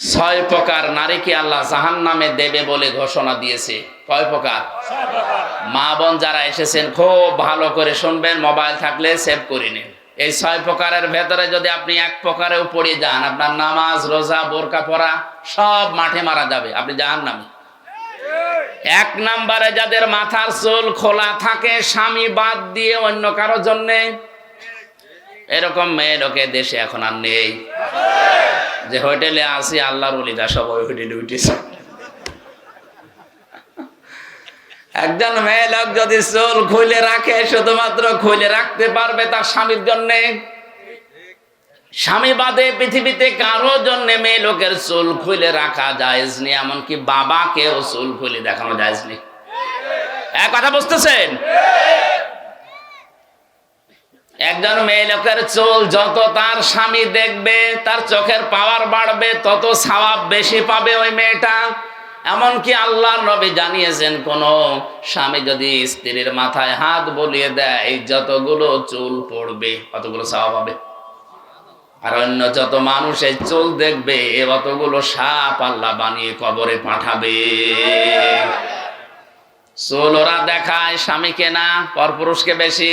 ছয় প্রকার নারীকে আল্লাহ জাহান নামে দেবে বলে ঘোষণা দিয়েছে। কয় প্রকার? মা বোন যারা এসেছেন, খুব ভালো করে শুনবেন, মোবাইল থাকলে সেভ করে নিন। এই ছয় প্রকারের ভেতরে যদি আপনি এক প্রকারেও পড়ে যান, আপনার নামাজ, রোজা, বোরকা পরা সব মাঠে মারা যাবে। আপনি জাহান নামে এক নম্বরে যাদের মাথার চুল খোলা থাকে, স্বামী বাদ দিয়ে অন্য কারোর জন্যে, এরকম মেয়ে লোকে দেশে এখন আর নেই। যে হোটেলে আসি আল্লাহর অলিদা সব ওই হোটেলে উঠেছে। একজন মেয়ে লোক যদি চুল খুলে রাখে, শুধুমাত্র খুলে রাখতে পারবে তার স্বামীর জন্য। স্বামী বাদে পৃথিবীতে কারও জন্য মেয়ে লোকের চুল খুলে রাখা যায়জ নি এমনকি বাবাকেও চুল খুলে দেখানো যায়জ নি এক কথা বুঝতেছেন? একজন মেয়ে লোকের চুল যত তার স্বামী দেখবে, তার চোখের পাওয়ার বাড়বে, তত সওয়াব বেশি পাবে ওই মেয়েটা। এমনকি আল্লাহর নবী জানিয়েছেন, কোন স্বামী যদি স্ত্রীর মাথায় হাত বলিয়ে দেয় যতগুলো চুল পড়বে, অতগুলো সওয়াব হবে। আর অন্য যত মানুষ এই চুল দেখবে অতগুলো সাপ আল্লাহ বানিয়ে কবরে পাঠাবে। চুল ওরা দেখায় স্বামীকে না, পরপুরুষকে বেশি।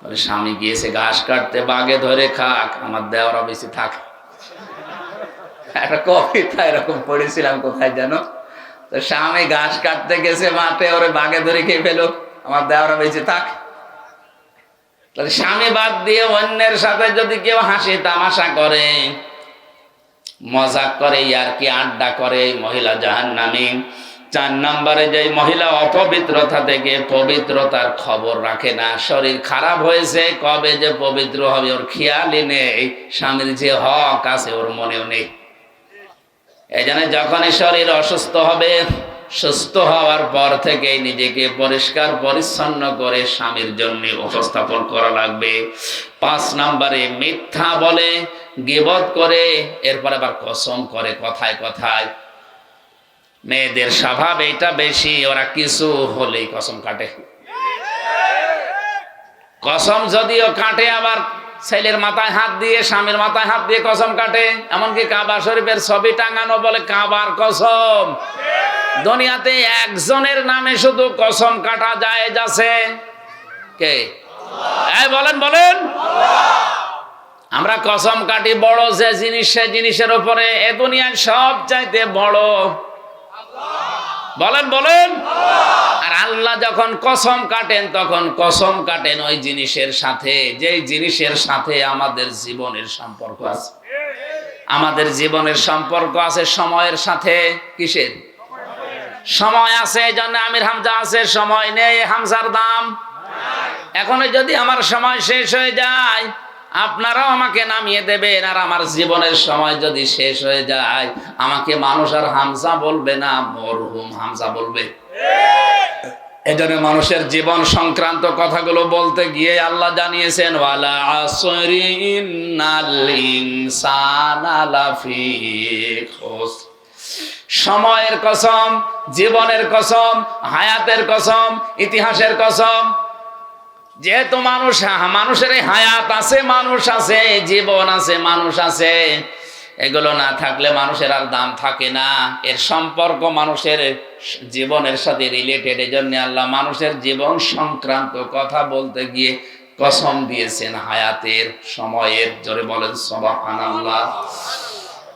বলে, স্বামী গিয়েছে, ঘাস কাটতে বাগে ধরে খাক, আমার দেওয়ারা বেশি থাক। একটা কবিতা এরকম পড়েছিলাম কোথায় যেন? তো স্বামী ঘাস কাটতে গেছে মাঠে, ওরে বাগে ধরে খেয়ে ফেলো আমার দেওয়ারা বেশি থাক। তাহলে স্বামী বাদ দিয়ে অন্যের সাথে যদি কেউ হাসি, তামাশা করে, মজাক করে আর কি আড্ডা করে, মহিলা জাহান নামী চার নম্বরে যে মহিলা অপবিত্রতা থেকে পবিত্রতার খবর রাখে না, শরীর খারাপ হয়েছে, কবে যে পবিত্র হবে ওর খেয়ালই নেই, স্বামীর যে হক আছে ওর মনেও নেই। এই যখনই শরীর অসুস্থ হবে, সুস্থ হওয়ার পর থেকেই নিজেকে পরিষ্কার পরিচ্ছন্ন করে স্বামীর জন্য উপস্থাপন করা লাগবে। পাঁচ নম্বরে মিথ্যা বলে গিবত করে, এরপর আবার কসম করে কথায় কথায় মেয়েদের স্বভাব এটা বেশি, ওরা কিছু হলেই কসম কাটে। কসম যদিও কাটে, আবার ছেলের মাথায় হাত দিয়ে, স্বামীর মাথায় হাত দিয়ে কসম কাটে। এমনকি কাবা শরীফের ছবি টাঙানো বলে কাবার কসম। দুনিয়াতে একজনের নামে শুধু কসম কাটা যায় যাচ্ছে কে? বলেন বলেন। আমরা কসম কাটি বড় যে জিনিস, সে জিনিসের উপরে এ দুনিয়ায় সব চাইতে বড় বলেন বলেন। আর আল্লাহ যখন কসম কাটেন, তখন কসম কাটেন ওই জিনিসের সাথে, যেই জিনিসের সাথে আমাদের জীবনের সম্পর্ক আছে। আমাদের জীবনের সম্পর্ক আছে সময়ের সাথে, কিসের? সময় আছে, এই জন্য আমির হামজা আছে, সময় নেই, হামজার দাম। এখন যদি আমার সময় শেষ হয়ে যায় আপনারাও আমাকে নামিয়ে দেবেন, আর আমার জীবনের সময় যদি শেষ হয়ে যায়, আমাকে মানুষ আর হামজা বলবে না, মরহুম হামজা বলবে। এজন্য মানুষের জীবন সংক্রান্ত কথাগুলো বলতে গিয়ে আল্লাহ জানিয়েছেন, ওয়ালা সময়ের কসম, জীবনের কসম, হায়াতের কসম, ইতিহাসের কসম যেহেতু মানুষ মানুষের হায়াত আছে, মানুষ আছে, জীবন আছে, মানুষ আছে। এগুলো না থাকলে মানুষের আর দাম থাকে না। এর সম্পর্ক মানুষের জীবনের সাথে রিলেটেড এই জন্য আল্লাহ মানুষের জীবন সংক্রান্ত কথা বলতে গিয়ে কসম দিয়েছেন হায়াতের, সময়ের, জোরে বলেন সবাহান আল্লাহ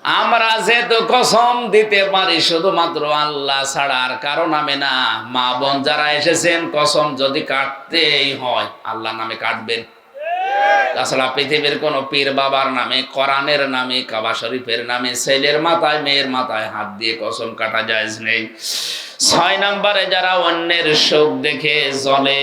আমরা যেহেতু কসম দিতে পারি, শুধুমাত্র আল্লাহ ছাড়া আর কারও নামে না। মা বোন যারা এসেছেন, কসম যদি কাটতেই হয়, আল্লাহ নামে কাটবেন। তাছাড়া পৃথিবীর কোন পীর বাবার নামে, কোরআনের নামে, কাবা শরীফের নামে, ছেলের মাথায়, মেয়ের মাথায় হাত দিয়ে কসম কাটা যায় নেই। ছয় নম্বরে যারা অন্যের শোক দেখে জলে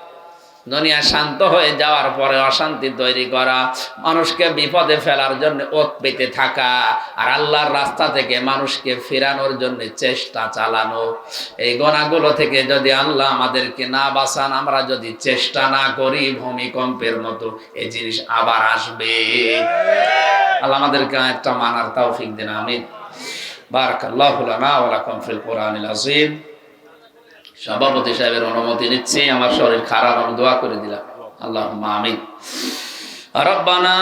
দুনিয়া শান্ত হয়ে যাওয়ার পরে অশান্তি তৈরি করা, মানুষকে বিপদে ফেলার জন্য ওত পেতে থাকা, আর আল্লাহর রাস্তা থেকে মানুষকে ফেরানোর জন্য চেষ্টা চালানো। এই গোনাগুলো থেকে যদি আল্লাহ আমাদেরকে না বাঁচান, আমরা যদি চেষ্টা না করি, ভূমিকম্পের মতো এই জিনিস আবার আসবে। আল্লাহ আমাদেরকে একটা মানার তৌফিক দিন, আমিন। বারাকাল্লাহু লানা ওয়া লাকুম ফিল কোরআনিল আযীম। সভাপতি সাহেবের অনুমতি নিচ্ছি আমার শরীর খারাপ আমি দোয়া করে দিলাম আল্লাহ আমিন ربنا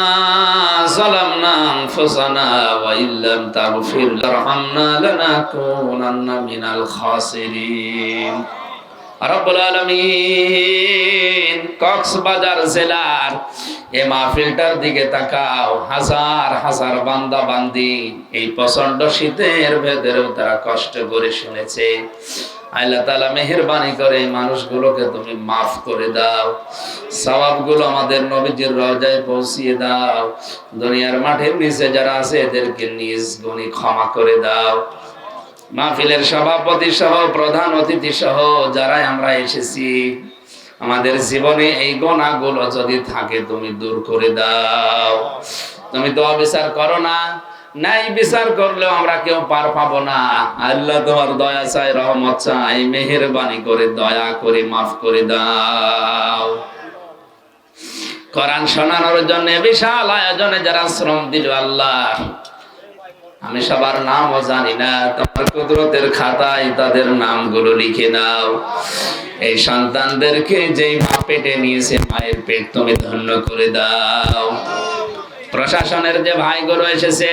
ظلمنا أنفسنا وإن لم تغفر لنا لنكونن من الخاسرين রব্বুল আলামিন কক্সবাজার জেলার এই মাহফিলটার দিকে তাকাও হাজার হাজার বান্দা বান্দি এই প্রচন্ড শীতের ভেতরেও তারা কষ্ট করে শুনেছে আল্লাহ তালা মেহরবানি করে এই মানুষগুলোকে তুমি মাফ করে দাও। সবাবগুলো আমাদের নবীজির রজায় পৌঁছিয়ে দাও। দুনিয়ার মাঠের নিচে যারা আছে, এদেরকে নিজ গুণী ক্ষমা করে দাও। মাহফিলের সভাপতি সহ প্রধান অতিথি সহ যারাই আমরা এসেছি, আমাদের জীবনে এই গোনাগুলো যদি থাকে, তুমি দূর করে দাও। তুমি তো অবিচার করো না নাই বিচার করলেও আমরা কেউ পার পাবো না। আল্লাহ তোমার দয়া চাই, রহমত চাই, মেহেরবানি করে, দয়া করে, মাফ করে দাও। কোরআন শোনানোর জন্য বিশাল আয়োজনে যারা শ্রম দিল আল্লাহ, আমি সবার নামও জানি না, তোমার কুদরতের খাতায় তাদের নামগুলো লিখে নাও। এই সন্তানদেরকে যেই মা পেটে নিয়েছে, মায়ের পেট তুমি ধন্য করে দাও। প্রশাসনের যে ভাইগুলো এসেছে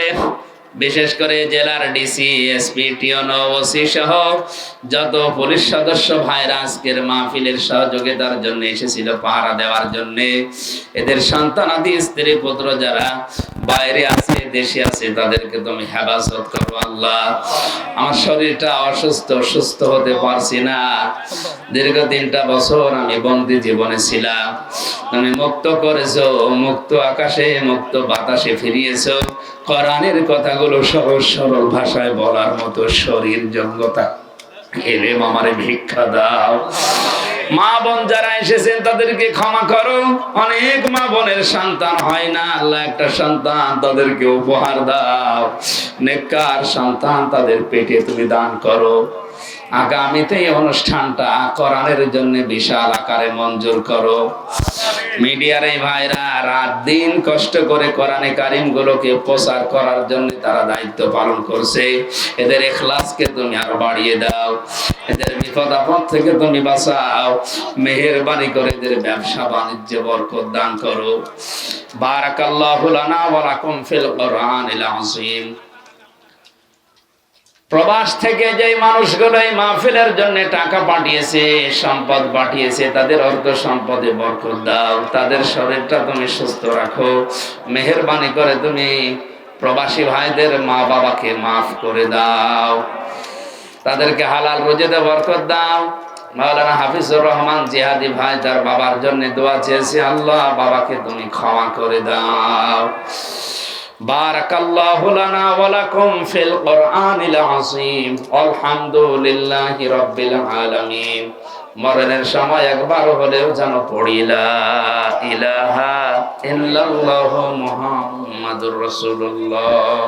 বিশেষ করে জেলার ডিসি এসপি টিওনো ওসি সহ যত পুলিশ সদস্য ভাইরা আজকের মাহফিলের সহযোগিতার জন্য এসেছিল পাহারা দেওয়ার জন্য, এদের সন্তানাদি স্ত্রী, পুত্র যারা বাইরে আছে, দেশে আছে, তাদেরকে তুমি হেফাজত করো আল্লাহ। আমার শরীরটা অসুস্থ, সুস্থ হতে পারছি না। দীর্ঘ তিনটা বছর আমি বন্দি জীবনে ছিলাম। তুমি মুক্ত করেছ, মুক্ত আকাশে, মুক্ত বাতাসে ফিরিয়েছো। কোরআনের কথাগুলো সহজ সরল ভাষায় বলার মতো শরীর যোগ্যতা এলে আমারে ভিক্ষা দাও। মা বোন যারা এসেছেন, তাদেরকে ক্ষমা করো। অনেক মা বোনের সন্তান হয় না। আল্লাহ একটা সন্তান তাদেরকে উপহার দাও। নেককার সন্তান তাদের পেটে তুমি দান করো। আগামীতে এই অনুষ্ঠানটা কোরআনের জন্য বিশাল আকারে মঞ্জুর করো। মিডিয়ার এই ভাইরা রাত দিন কষ্ট করে কোরআনে কারিম গুলোকে প্রচার করার জন্য তারা দায়িত্ব পালন করছে। এদের এখলাসকে তুমি আরও বাড়িয়ে দাও। এদের বিপদ আপদ থেকে তুমি বাঁচাও। মেহেরবানি করে এদের ব্যবসা বাণিজ্য বরকত দান করো। বারাকাল্লাহু লানা ওয়া লাকুম ফিল কোরআনিল আযীম। প্রবাস থেকে যে মানুষগুলো এই মাহফিলের জন্য টাকা পাঠিয়েছে, সম্পদ পাঠিয়েছে, তাদের অর্থ সম্পদে বরকত দাও, তাদের শরীরটা তুমি সুস্থ রাখো, মেহরবানি করে তুমি প্রবাসী ভাইদের মা বাবাকে মাফ করে দাও, তাদেরকে হালাল রোজেতে বরকত দাও। মাওলানা হাফিজুর রহমান জিহাদি ভাই তার বাবার জন্য দোয়া চেয়েছে, আল্লাহ বাবাকে তুমি ক্ষমা করে দাও। بارك الله لنا ولكم في القرآن العظيم والحمد لله رب العالمين মরণের সময় একবার হলেও যেন পড়িলা ইলাহা ইল্লাল্লাহু মুহাম্মাদুর রাসূলুল্লাহ